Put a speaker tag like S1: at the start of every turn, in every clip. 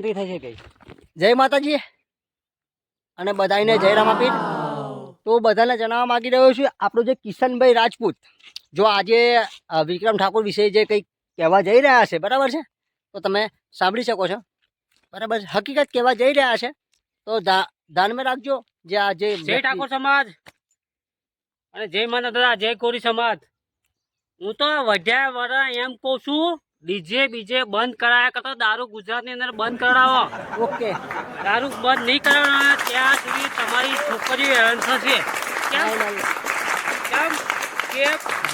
S1: પૂરી થઈ છે ગઈ જય માતાજી. અને બધાને જય રામાપીર. તો બધાને જણાવવા માંગી રહ્યો છું આપણો જે કિશનભાઈ રાજપૂત જો આજે વિક્રમ ઠાકોર વિશે જે કંઈક કહેવા જઈ રહ્યા છે બરાબર છે? તો તમે સાંભળી શકો છો. બરાબર છે. હકીકત કહેવા જઈ રહ્યા છે. તો ધ્યાનમાં રાખજો જે આ જે
S2: જય ઠાકોર સમાજ. અને જય માના દાદા જય કોરી સમાજ. હું તો વધ્યા વરા એમ કહું છું ડીજે બીજે બંધ કરાયા કરતા દારૂ ગુજરાતની અંદર બંધ કરાવો.
S1: ઓકે.
S2: દારૂ બંધ નહીં કરાવવાના ત્યાં સુધી તમારી છોકરીઓ હેરાન થશે. કેમ? કે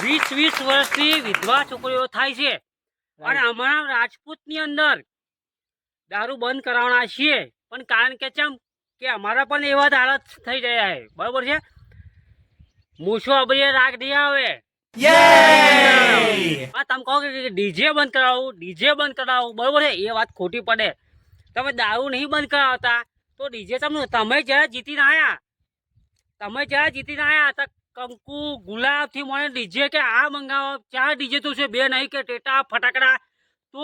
S2: વીસ વીસ વર્ષથી વિધવા છોકરીઓ થાય છે. અને અમારા રાજપૂતની અંદર દારૂ બંધ કરાવવાના છીએ. પણ કારણ કે ચમ કે અમારા પણ એવા જ હાલત થઈ રહ્યા છે. બરાબર છે? મૂછો અબરીએ રાગ નહીં આવે. તમે કહો કે ડીજે બંધ કરાવું, ડીજે બંધ કરાવું. બરોબર છે? એ વાત ખોટી પડે. તમે દારૂ નહીં બંધ કરાવતા તો ડીજે તમને તમે જ્યારે જીતીને આવ્યા તમે જ્યારે જીતીને આવ્યા હતા, કંકુ, ગુલાબથી મને ડીજે કે આ મંગાવો, ચાર ડીજે તો છે, બે નહીં કે ટેટા, ફટાકડા. તો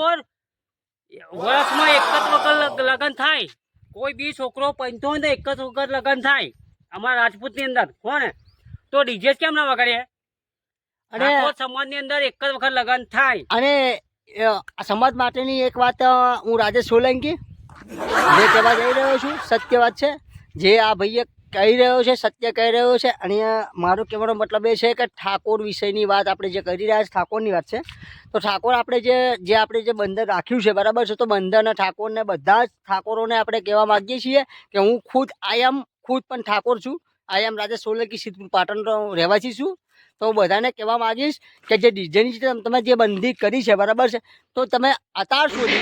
S2: વર્ષમાં એક જ વખત લગ્ન થાય. કોઈ બી છોકરો પંચો એક જ વખત લગ્ન થાય અમારા રાજપૂતની અંદર. કોને તો ડીજે કેમ ના વગાડીએ
S1: અને
S2: સમાજ સમાજની અંદર એક જ વખત લગ્ન થાય.
S1: અને આ સમાજ માટેની એક વાત હું રાજેશ સોલંકી. જે કહેવા જઈ રહ્યો છું સત્ય વાત છે. જે આ ભાઈએ કહી રહ્યો છે સત્ય કહી રહ્યો છે અને મારો કહેવાનો મતલબ એ છે કે ઠાકોર વિષયની વાત આપણે જે કરી રહ્યા છે ઠાકોરની વાત છે. તો ઠાકોર આપણે જે જે આપણે જે બંધન રાખ્યું છે બરાબર છે? તો બંધન ઠાકોરને બધા જ ઠાકોરોને આપણે કહેવા માગીએ છીએ કે હું ખુદ આઈ એમ ખુદ પણ ઠાકોર છું. આઈ એમ રાજેશ સોલંકી સિદ્ધપુર પાટણનો રહેવાસી છું. તો હું બધાને કહેવા માગીશ કે જે ડીજેની તમે જે બંધી કરી છે બરાબર છે? તો તમે અત્યાર સુધી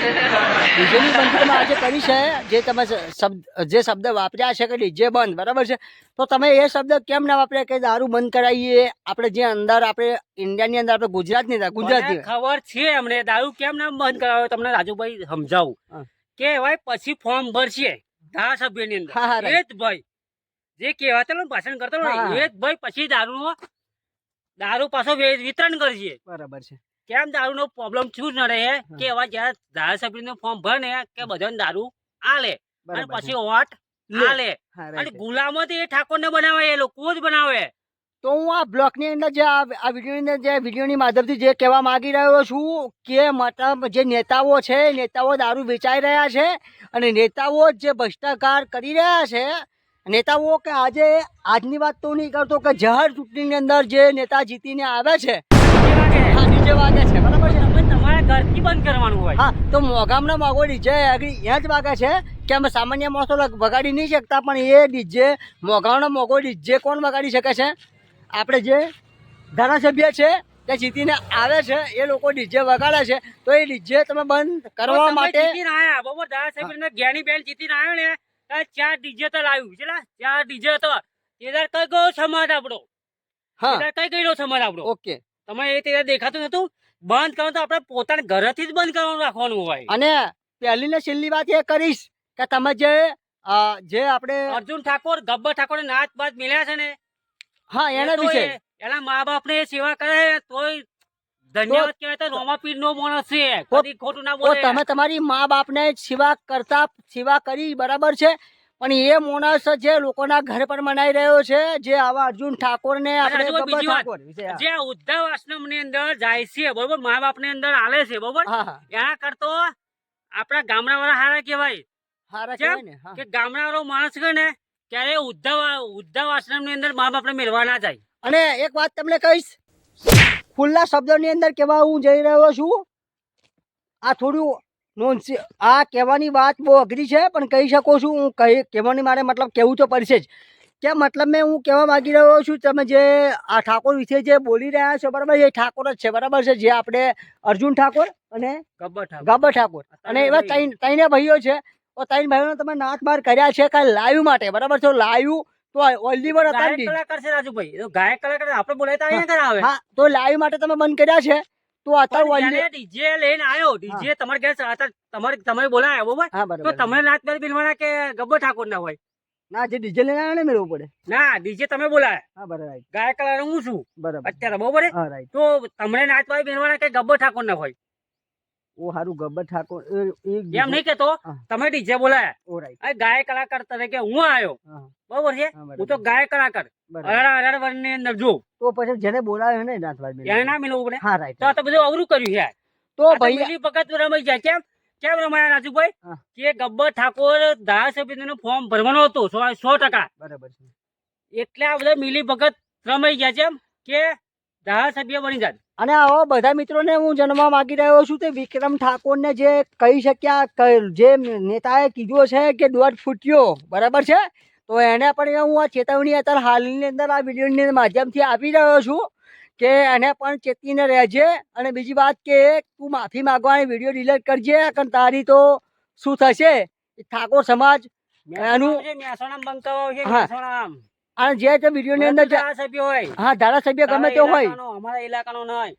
S1: ડીજેની બંધી તમે આજે કરી છે જે તમે શબ્દ જે શબ્દ વાપર્યા છે કે ડીજે બંધ બરાબર છે? તો તમે એ શબ્દ કેમ ના વાપર્યા કે દારૂ બંધ કરાવીએ આપણે જે અંદર આપણે ઇન્ડિયાની અંદર આપણે ગુજરાતની અંદર ગુજરાતની
S2: ખબર છે એમને દારૂ કેમ ના બંધ કરાવ્યો તમને રાજુભાઈ સમજાવું. કે ભાઈ પછી ફોર્મ ભરશે ધારાસભ્યની અંદર.
S1: હા.
S2: એ જ ભાઈ. જે કહેવાતો ને પસંદ કરતો ને. એ જ ભાઈ પછી દારૂ દારૂ પાછો વિતરણ કરજે.
S1: બરાબર છે.
S2: કેમ દારૂનો પ્રોબ્લેમ શું નડે છે કે એવા ધારાસભ્યનું ફોર્મ ભરે ને કે બધાને દારૂ આલે અને પછી વોટ આલે. અને
S1: ગુલામો
S2: તો એ ઠાકોરને બનાવે એ લોકો જ બનાવે.
S1: તો હું આ બ્લોકની અંદર જે આ વીડિયો અંદર જે વીડિયો ની માધ્યમથી જે કહેવા માંગી રહ્યો છું કે મતલબ જે નેતાઓ છે નેતાઓ દારૂ વેચાઈ રહ્યા છે અને નેતાઓ જે ભ્રષ્ટાચાર કરી રહ્યા છે નેતાઓ કે આજે આજની વાત તો નહીં કરતો કે જહર ચૂંટણીની અંદર જે નેતા જીતીને આવે છે. હા વાગે છે બરાબર છે?
S2: તમારા ઘરથી બંધ કરવાનું હોય.
S1: હા તો મોગામના મોગો ડીજે આગળ ત્યાં જ વાગે છે કે અમે સામાન્ય માણસો વગાડી નહીં શકતા પણ એ ડીજે મોગામનો મોગો ડીજે કોણ વગાડી શકે છે? આપણે જે ધારાસભ્ય છે તે જીતીને આવે છે એ લોકો ડીજે વગાડે છે તો એ ડીજે તમે બંધ કરવા માટે
S2: જીતીને આવ્યા. બરોબર ધારાસભ્ય જ્ઞાની બેન જીતીને આવ્યો ને ચાર ડીજે તો લાવ્યું છે ચાર ડીજે તો. તેદાર કઈ ગયો સમાજ આપણો?
S1: હા.
S2: તેદાર કઈ ગયો સમાજ આપણો?
S1: ઓકે.
S2: તમે એ તેદાર દેખાતું નતું? બંધ કરવાનું તો આપણે પોતાના ઘરેથી જ બંધ કરવાનું રાખવાનું હોય.
S1: અને પહેલી ને છેલ્લી વાત એ કરીશ કે તમે જે જે આપણે
S2: અર્જુન ઠાકોર ગબ્બર ઠાકોર નાચ બાદ મિલ્યા છે ને?
S1: હા એના વિશે.
S2: એના મા બાપ ને સેવા કરે તોય ધન્યવાદ કહેવાય તો રોમાપીર નો માણસ છે. કદી ખોટું ના બોલે.
S1: તમે તમારી મા બાપને સેવા કરતા સેવા કરી બરાબર છે પણ એ માણસ જે લોકોના ઘર પર મનાઈ રહ્યો છે જે આવા અર્જુન ઠાકોર ને આપણે.
S2: જે ઉદ્ધવ આશ્રમની અંદર જાય છે બરોબર? મા બાપની અંદર આલે છે બરોબર? એના કરતો આપણા ગામડા વાળા હારા કહેવાય.
S1: હારા? કહેવાય ને
S2: કે ગામડા વાળો માણસ છે ને ક્યારે ઉદ્ધવ ઉદ્ધવ આશ્રમની અંદર મા બાપ ને મેળવા ના જાય.
S1: અને એક વાત તમને કહીશ. ખુલ્લા શબ્દોની અંદર કહેવા હું જઈ રહ્યો છું. આ થોડું નોંધ આ કહેવાની વાત બહુ અઘરી છે પણ કહી શકો છું હું કહી કહેવાની મારે મતલબ કહેવું તો પડશે જ. કે મતલબ મેં હું કહેવા માંગી રહ્યો છું તમે જે આ ઠાકોર વિશે જે બોલી રહ્યા છો બરાબર એ ઠાકોર જ છે બરાબર છે જે આપણે અર્જુન ઠાકોર અને
S2: ગબ્બર ઠાકોર.
S1: અને એવા ત્રણ ત્રણે ભાઈઓ છે. તો ત્રણ ભાઈઓને તમે નાથ બાર કર્યા છે કાંઈ લાઈવ માટે બરાબર છે? લાઈવ તો ઓનલી વન હતા
S2: ગાયક કલાકાર છે રાજુભાઈ. તો ગાયક કલાકાર આપણે બોલાય તો અહીંયા આવે.
S1: હા તો લાઈવ માટે તમે બંધ કર્યા છે. તો અત્યારે
S2: પણ ડીજે લઈને આવ્યો ડીજે તમારે ઘરે અત્યારે તમારે તમે બોલાયા બરોબર? તો
S1: તમને
S2: તમે નાચ બાર બિલવાના કે ગબ્બર ઠાકોર ના હોય?
S1: ના જે ડીજે લઈને આવ્યો ને મેળવવું પડે.
S2: ના ડીજે તમે બોલાયા.
S1: હા બરાબર
S2: ગાયક કલાકાર હું છું.
S1: બરાબર.
S2: અત્યારે બરોબર? તો તમને નાચ બાર બિલવાના કે ગબ્બર ઠાકોર ના હોય?
S1: ઓ હારું ગબ્બર ઠાકોર
S2: એમ નહીં કેતો તમે ડીજે બોલાયા.
S1: ઓરાઈટ
S2: ગાય ગાયક કલાકાર તરીકે હું આવ્યો. બરોબર છે?
S1: હા,
S2: તો ગાય કલાકાર. અઢાર અઢાર વર્ષની અંદર જો.
S1: તો પછી જેને બોલાવ્યો ને નાથભાઈ બેન.
S2: એને ના મિલવું પડે?
S1: હા રાઈટ
S2: તો તો બધું અવરું કર્યું છે.
S1: તો ભાઈ
S2: મિલી ભગત રમાઈ જાય. કેમ? કેમ રમાયા રાજુભાઈ? કે ગબ્બર ઠાકોર ધારાસભ્યનું ફોર્મ ભરવાનું હતું સો સો ટકા.
S1: બરાબર છે.
S2: એટલે આ બધા મિલી ભગત રમાઈ ગયા છે કે ધારાસભ્ય બની જાય.
S1: અને આવો બધા મિત્રોને હું જન્મવા માંગી રહ્યો છું તે વિક્રમ ઠાકોરને જે કહી શક્યા જે નેતાએ કીધું છે કે દોઢ ફૂટ્યો બરાબર છે? તો એને પણ હું આ ચેતવણી અત્યારે હાલની અંદર આ વિડીયોની માધ્યમથી આપી રહ્યો છું કે એને પણ ચેતીને રહેજે અને બીજી વાત કે તું માફી માંગવાની વીડિયો ડિલીટ કરજે કારણ તારી તો શું થશે? ઠાકોર સમાજ એનું-
S2: મહેસાણા બંકાવા છે
S1: હા.
S2: મહેસાણા
S1: અને જે તે વિડીયોની અંદર
S2: ધારાસભ્ય હોય.
S1: હા ધારાસભ્ય ગમે તે હોય.
S2: અમારા ઇલાકાનો નહીં.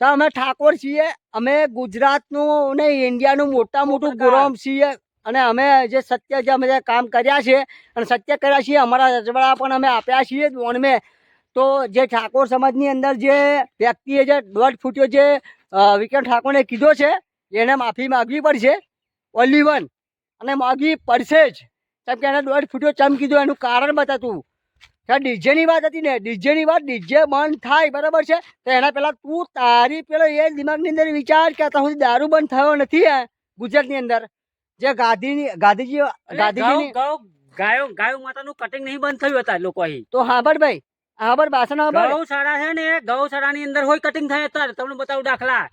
S1: તો અમે ઠાકોર છીએ અમે ગુજરાતનું ને ઇન્ડિયાનું મોટા મોટું. ગૌરવ છીએ અને અમે જે સત્ય જે અમે કામ કર્યા છે અને સત્ય કર્યા છીએ અમારા રજવાડા પણ અમે આપ્યા છીએ ઓણમે તો જે ઠાકોર સમાજની અંદર જે વ્યક્તિએ જે દોઢ ફૂટ્યો જે વિક્રમ ઠાકોરને કીધો છે એને માફી માગવી પડશે ઓનલી વન. અને માગવી પડશે જ. કેમ કે એને દોઢ ફૂટ્યો ચમ કીધું એનું કારણ બતાતું. ત્યાં ડીજેની વાત હતી ને ડીજેની વાત ડીજે બંધ થાય બરાબર છે? તો એના પહેલાં તું તારી પેલો એ દિમાગની અંદર વિચાર કે અત્યાર સુધી દારૂ બંધ થયો નથી હે ગુજરાતની અંદર. જે ગાંધીની ગાંધીજી ગાંધીજીની
S2: ગાયો ગાયો માતાનું કટિંગ નહીં બંધ થયું હતા લોકો અહીં.
S1: તો હાંભળ ભાઈ હાંભળ ભાષણ હાંભળ
S2: ગૌશાળા છે ને ગૌશાળાની અંદર હોય કટિંગ થાય અત્યારે તમને બતાવું દાખલા.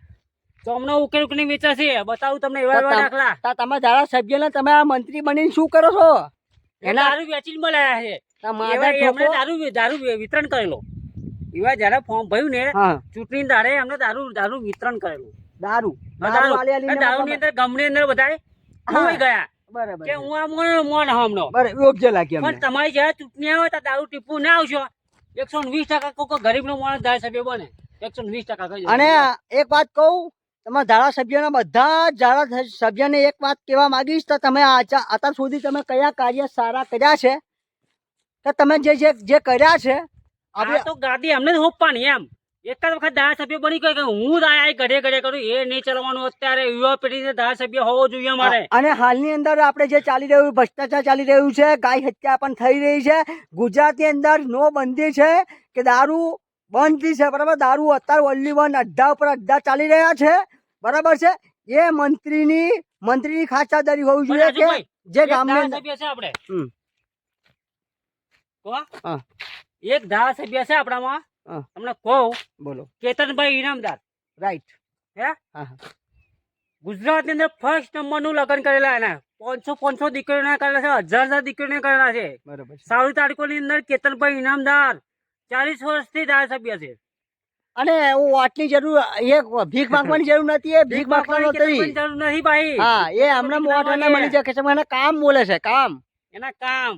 S2: તો ઉકેલ ઉકેલી છે બતાવું તમને એવા એવા દાખલા.
S1: તમે ધારાસભ્યને તમે આ મંત્રી બનીને શું કરો છો?
S2: એના વેચીને મળ્યા છે. એમણે દારૂ દારૂ વિતરણ કરેલો. એવા જયારે ફોર્મ ભર્યું ને ચૂંટણી દાડે એમને દારૂ દારૂ વિતરણ કરેલું.
S1: દારૂ.
S2: દારૂ ની અંદર ગમની અંદર બધાય ખોવાઈ ગયા.
S1: બરાબર
S2: કે હું આ મોન મોન હમનો
S1: બરાબર યોગ્ય લાગ્યું
S2: પણ તમારી જયારે ચૂંટણી આવે તો દારૂ ટીપું ના આવશો. એકસો વીસ ટકા કોઈ ગરીબ નો માણસ ધારાસભ્ય બને. એકસો વીસ ટકા
S1: અને એક વાત કહું તમારા ધારાસભ્યોના બધા ધારાસભ્યને એક વાત કહેવા માંગીશ તો તમે અત્યાર સુધી તમે કયા કાર્ય સારા કર્યા છે? કે તમે જે જે જે કર્યા છે આપણે
S2: તો ગાદી એમને જ હોપવાની એમ. એક જ વખત ધારાસભ્ય બની ગયો કે હું દાયા ઘરે ઘડે કરું એ નહીં ચલાવવાનું અત્યારે યુવા પેઢી ધારાસભ્ય હોવો જોઈએ મારે
S1: અને હાલની અંદર આપણે જે ચાલી રહ્યું ભ્રષ્ટાચાર ચાલી રહ્યું છે ગાય હત્યા પણ થઈ રહી છે ગુજરાતની અંદર નો બંધી છે કે દારૂ બંધી છે બરાબર? દારૂ અત્યારે ઓનલી વન અડ્ડા ઉપર અડ્ડા ચાલી રહ્યા છે બરાબર છે? એ મંત્રીની મંત્રીની ખાતાદારી હોવી જોઈએ કે જે ગામની અંદર
S2: છે આપણે.
S1: હા.
S2: એક ધારાસભ્ય છે આપણામાં. તમને કહું
S1: બોલો.
S2: કેતનભાઈ ઇનામદાર
S1: રાઈટ
S2: હે? ગુજરાતની અંદર ફર્સ્ટ નંબરનું લગ્ન કરેલા એના. પાંચસો પાંચસો દીકરીઓને કરેલા છે હજાર હજાર દીકરીઓને કરેલા છે.
S1: બરોબર
S2: સાવલી તાલુકાની અંદર કેતનભાઈ ઇનામદાર ચાલીસ વર્ષથી ધારાસભ્ય છે.
S1: અને હું વાતની જરૂર એક ભીખ માંગવાની જરૂર નથી એ ભીખ માંગવાની નથી
S2: જરૂર નથી ભાઈ.
S1: હા એ હમણાં મોઢાને મળી જાય કે છે મને કામ બોલે છે કામ.
S2: એના કામ.